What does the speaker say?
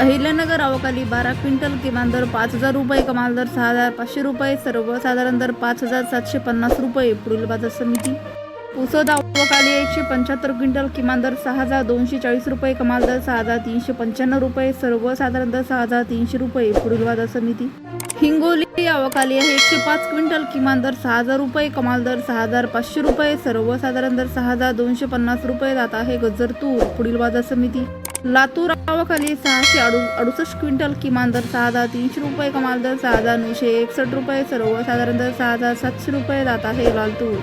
अहिल्यानगर अवकाली बारा क्विंटल किमान दर पाच हजार रुपये कमाल दर सहा हजार पाचशे रुपये सर्वसाधारण दर पाच हजार सातशे पन्नास रुपये पुढील बाजार समिती. पुसद अवकाली एकशे पंच्याहत्तर क्विंटल किमान दर सहा हजार दोनशे चाळीस रुपये कमाल दर सहा हजार तीनशे पंच्याण्णव रुपये सर्वसाधारण दर सहा हजार तीनशे रुपये पुढील बाजार समिती. हिंगोली अवकाली आहे एकशे पाच क्विंटल किमान दर सहा हजार रुपये कमाल दर सहा हजार पाचशे रुपये सर्वसाधारण दर सहा हजार दोनशे पन्नास रुपये जात आहे गजर तूर पुढील बाजार समिती. लातूर आवाखाली सहाशे अडु अडुसष्ट क्विंटल किमान दर सहा हजार तीनशे रुपये कमाल दर सहा हजार नऊशे एकसष्ट रुपये सर्वसाधारण दर सहा हजार सातशे रुपये जात आहे लातूर